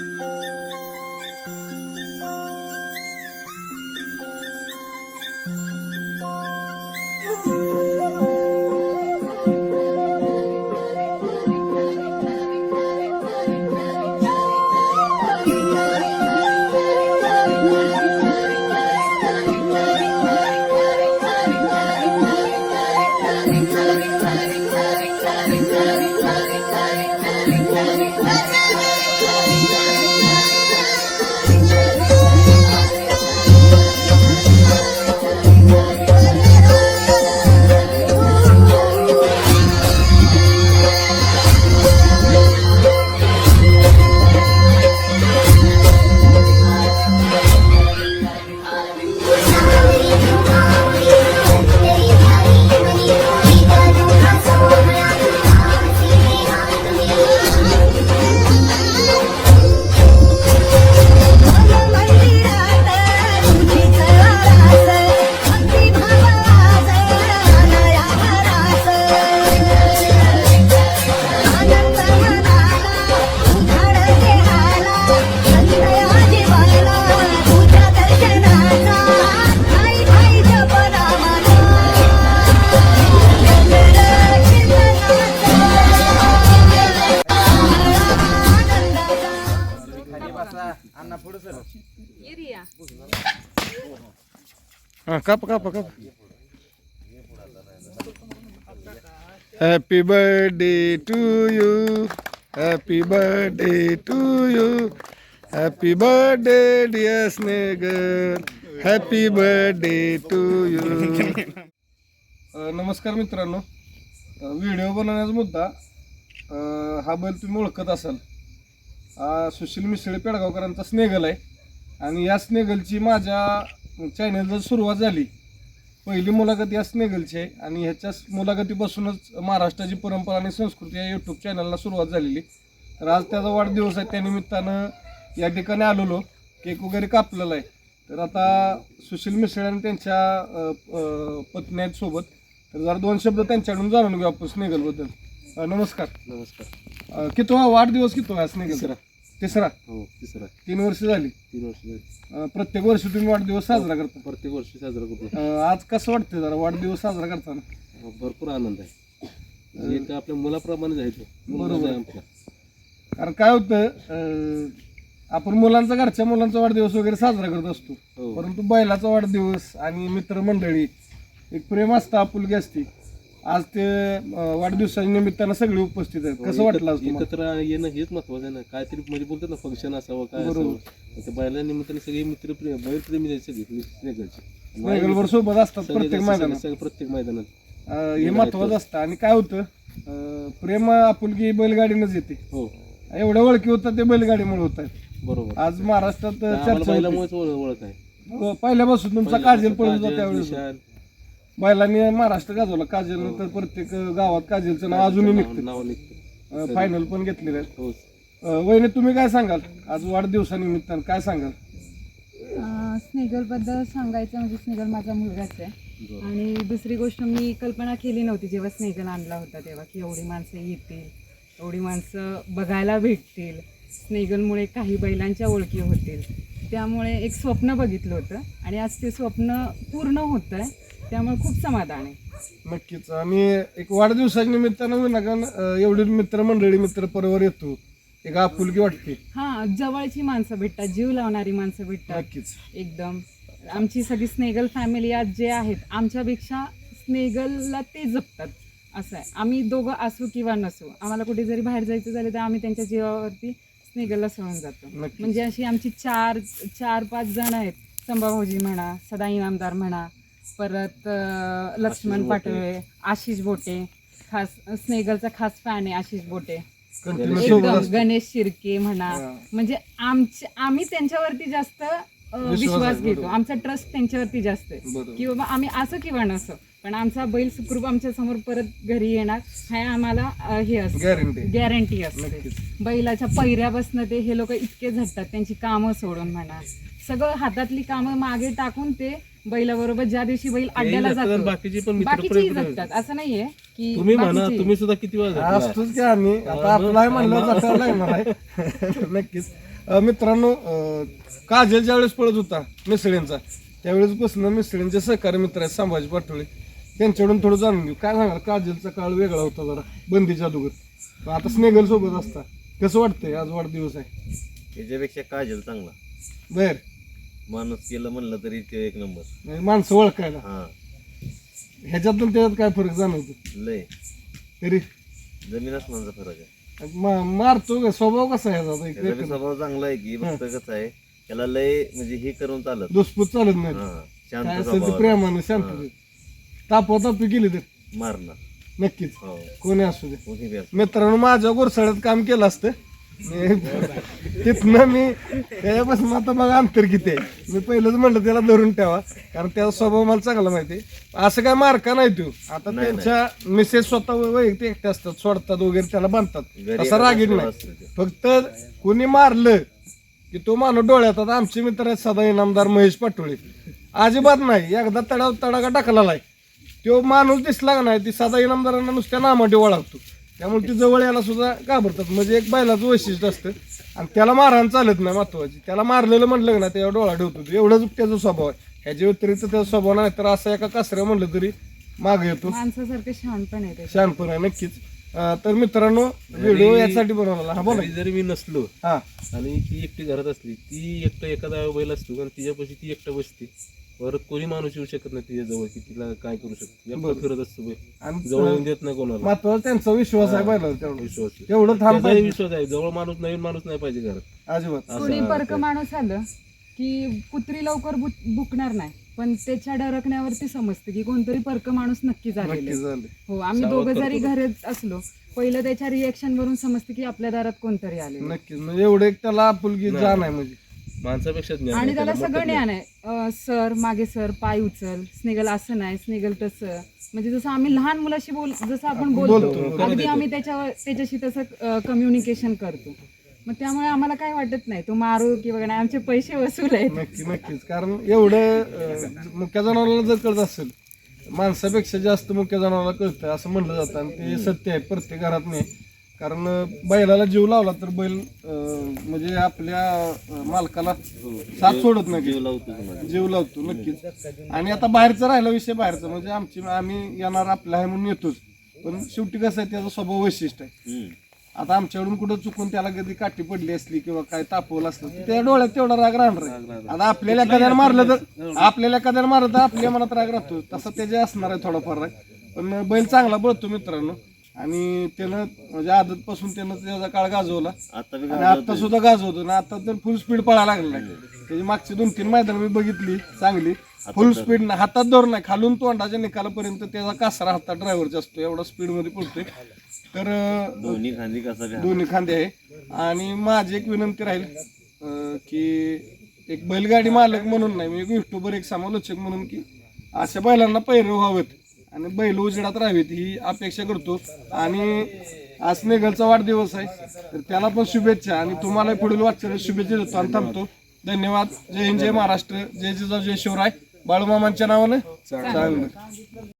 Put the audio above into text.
Música हां काप काप काप. Happy birthday to you happy birthday to you happy birthday dear स्नेगर happy birthday to you नमस्कार मित्रांनो. व्हिडिओ बनवण्याचा मुद्दा अ, हा बैल तुम्ही ओळखत असाल. हा सुशील मिसळे पेडगावकरांचा स्नेगल आहे. आणि या स्नेगलची माझ्या चॅनलला सुरुवात झाली. पहिली मुलाखत या स्नेगलची आहे आणि ह्याच्या मुलाखतीपासूनच महाराष्ट्राची परंपरा आणि संस्कृती या यूट्यूब चॅनलला सुरुवात झालेली. तर आज त्याचा वाढदिवस आहे त्यानिमित्तानं या ठिकाणी आलेलो. केक वगैरे कापलेला आहे. तर आता सुशील मिसळे आणि त्यांच्या अ, अ, पत्नी आहेत सोबत. तर जरा दोन शब्द त्यांच्याकडून जाणून घेऊ आपण स्नेगलबद्दल. नमस्कार. नमस्कार. अ, कितवा वाढदिवस कितवा आहे स्नेगल तिसरा. तिसरा? हो तिसरा. तीन वर्ष झाली. तीन वर्ष झाली. अ, प्रत्येक वर्षी तुम्ही वाढदिवस साजरा करता. प्रत्येक वर्षी साजरा करतो. अ, आज कसं वाटतं जरा वाढदिवस साजरा करताना? हो, भरपूर आनंद आहे. एक आपल्या मुलाप्रमाणे जायचं. बरोबर. आमच्या. कारण काय होतं अ, आपण मुलांचा घरच्या मुलांचा वाढदिवस वगैरे साजरा करत असतो. हो. परंतु बैलाचा वाढदिवस आणि मित्रमंडळी एक प्रेम असतं आपुलकी असते. आज ते वाढदिवसाच्या निमित्तानं सगळे उपस्थित आहेत. कसं वाटलं आज तुम्हाला? एकत्र येणं हेच महत्वाचं आहे ना. काहीतरी म्हणजे बोलतात ना फंक्शन असावं काय बरोबर. त्या बैला निमित्ताने सगळे मित्र प्रेम बैलप्रेमी जायचे सगळे स्नेगलवर सोबत असतात प्रत्येक मैदानात. सगळे प्रत्येक मैदानात. अ, हे महत्वाचं असतं. आणि काय होतं अ, प्रेम आपुलकी बैलगाडीनंच येते. हो. एवढ्या ओळखी होतात ते बैलगाडीमुळे होत आहेत. बरोबर. आज महाराष्ट्रात आम्हाला चर्चा होते. बैलामुळेच ओळख ओळख आहे. हो, पहिल्यापासून तुमचा काजल पडत होता त्यावेळेस. बैलांनी महाराष्ट्र गाजवला. काजल नंतर प्रत्येक गावात काजलचं नाव अजूनही नाव निघतं फायनल पण घेतलेले आहेत हो. अ, वहिनी तुम्ही काय सांगाल? आज वाढदिवसानिमित्तानं काय सांगाल? स्नेगलबद्दल सांगायचं म्हणजे स्नेगल माझा मुलगाच आहे. आणि दुसरी गोष्ट मी कल्पना केली नव्हती जेव्हा स्नेगल आणला होता तेव्हा की एवढी माणसं येतील एवढी माणसं बघायला भेटतील. स्नेगलमुळे काही बैलांच्या ओळखी होतील. त्यामुळे एक स्वप्न बघितलं होतं. आणि आज ते स्वप्न पूर्ण होतं आहे त्यामुळे खूप समाधान आहे. नक्कीच. आणि एक वाढदिवसाच्या निमित्तानं होईना कारण अ, एवढी मित्रमंडळी मित्र परिवार येतो. एक आपुलकी वाटते. हां जवळची माणसं भेटतात जीव लावणारी माणसं भेटतात. नक्कीच. एकदम. आमची सगळी स्नेगल फॅमिली आज जे आहेत आमच्यापेक्षा स्नेगलला ते जपतात. असं आहे. आम्ही दोघं असू किंवा नसू आम्हाला कुठे जरी बाहेर जायचं झालं तर आम्ही त्यांच्या जीवावरती स्नेगलला सोडून जातो. नक्कीच. म्हणजे अशी आमची चार चार पाच जण आहेत. संभाभाऊजी म्हणा सदा इनामदार म्हणा परत लक्ष्मण पाटोळे आशिष बोटे खास स्नेगलचा खास फॅन आहे आशिष बोटे. एकदम गणेश शिर्के म्हणा. म्हणजे आमचे आम्ही त्यांच्यावरती जास्त विश्वास घेतो. आमचा ट्रस्ट त्यांच्यावरती जास्त आहे. की बाबा आम्ही असं किंवा नसो पण आमचा बैल सुखरूप आमच्यासमोर परत घरी येणार हे आम्हाला हे असतं. गॅरंटी असते. बैलाच्या पहिऱ्यापासून ते हे लोक इतके झटतात त्यांची कामं सोडून म्हणा. सगळं हातातली कामं मागे टाकून ते बैलाबरोबर ज्या दिवशी बैल अड्ड्याला जातात जातो बाकीचे पण मित्र बाकीचेही जगतात. असं नाहीये की तुम्ही म्हणा बाकीचे- तुम्ही सुद्धा किती वेळा? असतोच की आम्ही. आता आपला आहे म्हणलं लागणार आहे नक्कीच. अं, मित्रांनो अं, काजल ज्यावेळेस पळत होता मिसळींचा त्यावेळेस बसणं मिसळींचे सहकारी मित्र आहेत संभाजी पाटोळे. त्यांच्याकडून थोडं जाणून घेऊ. काय सांगाल काजलचा काळ वेगळा होता जरा बंदीच्या अगोदर. पण आता स्नेगल सोबत असता. कसं वाटतंय? आज वाढदिवस आहे. याच्यापेक्षा काजल चांगला. बर. माणूस केलं म्हणलं तरी ते एक नंबर. म्हणजे माणसं ओळखायला. हा. ह्याच्यातून त्याच्यात काय फरक जाणवतो? लय. तरी. जमीन आसमानचा फरक आहे. मा- मारतो का? स्वभाव कसा आहे? त्याचा बी स्वभाव चांगला आहे की फक्त कसं आहे त्याला लय म्हणजे हे करून चालत. दुसपूत चालत नाही. हा काय शांत असेल ते स्वभाव प्रेमानं शांत तापवा तापी केली तर? मारणं नक्कीच. हो. कोणी असू दे. कोणी बी असो. मित्रांनो माझ्या गोरसाळ्यात काम केलं असतं. तिथनं मी त्याच्यापासून आता मग अंतर किती आहे. मी पहिलंच म्हणलं त्याला धरून ठेवा कारण त्याचा स्वभाव मला चांगला माहिती आहे. असं काय मार्का नाही तो. आता नाही, त्यांच्या मिसेस स्वतः वैयक्तिक एकटे असतात सोडतात वगैरे त्याला बांधतात. तसा रागीट नाही. फक्त कोणी मारलं की तो माणूस डोळ्यात आता आमचे मित्र आहेत सदा इनामदार महेश पाटोळे. अजिबात नाही. एकदा तडा तडागा टाकलेला आहे. तो माणूस दिसला का नाही ती सदा इनामदारांना नुसत्या नामाटे ओळखतो. त्यामुळे ती जवळ यायला सुद्धा घाबरतात. म्हणजे एक बैलाचं वैशिष्ट्य असतं. आणि त्याला मारहाण चालत नाही महत्वाची. त्याला मारलेलं म्हणलं का ना त्यावर डोळा ठेवतो. एवढंच त्याचा स्वभाव आहे. ह्याच्या व्यतिरिक्त त्याचा स्वभाव नाही तर असं एका कासऱ्या म्हणलं तरी मागे येतो. माणसासारखं शहाणपण आहे. शहाणपण आहे नक्कीच. अं, तर मित्रांनो व्हिडिओ यासाठी बनवला हा बोला. घरी जरी मी नसलो हा. आणि ती एकटी घरात असली ती एकटं एखादा बैल असतो कारण तिच्यापाशी ती एकटं बसते परत कोणी माणूस येऊ शकत नाही तिच्या जवळ की तिला काय करू शकतो? एकटं फिरत असतो आणि जवळ येऊन देत नाही कोणाला. महत्त्वाचा त्यांचा विश्वास आहे बैलावर तेवढा. विश्वास आहे. तेवढं थांब त्याचाही विश्वास आहे. जवळ माणूस नवीन माणूस नाही पाहिजे घरात. अजिबात. कोणी असं परक माणूस आलं की कुत्री लवकर बु- बुकणार नाही. पण त्याच्या डरकण्यावरती समजतं की कोणतरी परक माणूस नक्की झालेलं नक्की आहे. झालं. हो आम्ही दोघं जरी घरात असलो पहिलं त्याच्या रिएक्शन वरून समजतं की आपल्या दारात कोणतरी आले नक्कीच म्हणजे एवढं एक त्याला आपुलकी जाण आहे म्हणजे. माणसापेक्षा ज्ञान आणि आहे त्याला त्याला सगळं ज्ञान आहे. सर मागे सर पाय उचल. स्नेगल असं नाही स्नेगल तसं. म्हणजे जसं आम्ही लहान मुलाशी बोल जसं आपण बोलतो अगदी आम्ही त्याच्यावर त्याच्याशी तसं कम्युनिकेशन करतो. मग त्यामुळे आम्हाला काय वाटत नाही तो मारू किंवा नाही आमचे पैसे वसूल आहेत. नक्की नक्कीच. कारण एवढं अं, मुक्या जनावराला जर कळत असेल माणसापेक्षा जास्त मुक्या जनावराला कळतं असं म्हणलं जातं. आणि ते सत्य आहे प्रत्येक घरात नाही. कारण बैलाला जीव लावला तर बैल अं, म्हणजे आपल्या अं, मालकाला साथ सोडत नाही. जीव लावतो जीव लावतो नक्कीच. आणि आता बाहेरचा राहिला विषय बाहेरचा म्हणजे आमची आम्ही येणार आपला आहे म्हणून येतोच. पण शेवटी कसं आहे त्याचा स्वभाव वैशिष्ट्य आहे. आता आमच्याकडून कुठं चुकून त्याला कधी काठी पडली असली किंवा काय तापवलं असलं तर त्या डोळ्यात तेवढा राग राहणार आहे. आता आपल्याला एखाद्याला मारलं तर आपल्याला एखाद्याला मारलं तर आपल्या मनात राग राहतो. तसं त्याचे असणार आहे थोडाफार राग. पण बैल चांगला बळतो मित्रांनो. आणि त्यानं म्हणजे आदत पासून त्यानं त्याचा काळ गाजवला. आता बी आणि आता सुद्धा गाजवतो आणि आता तर फुल स्पीड पळायला लागलेला आहे. त्याची मागची दोन तीन मैदान मी बघितली चांगली. फुल स्पीड हातात धर नाही. खालून तोंडाच्या निकालापर्यंत त्याचा कासरा हातात ड्रायव्हरचा असतो एवढा स्पीडमध्ये पळतोय. तर दोन्ही खांदी कसा बी दोन्ही खांदे आहे. आणि माझी एक विनंती राहील अं, की एक बैलगाडी मालक म्हणून नाही मी एक युट्यूबर एक समालोचक म्हणून की अशा बैलांना पैरे व्हावेत. आणि बैल उजेडात राहावेत ही अपेक्षा करतो. आणि आज वाढदिवस आहे तर त्याला पण शुभेच्छा. आणि तुम्हाला पुढील वाटचाल शुभेच्छा देतो आणि थांबतो. धन्यवाद. जय हिंद जय महाराष्ट्र. जय जिजाऊ जय शिवराय. बाळूमामांच्या नावानं. चांगलं.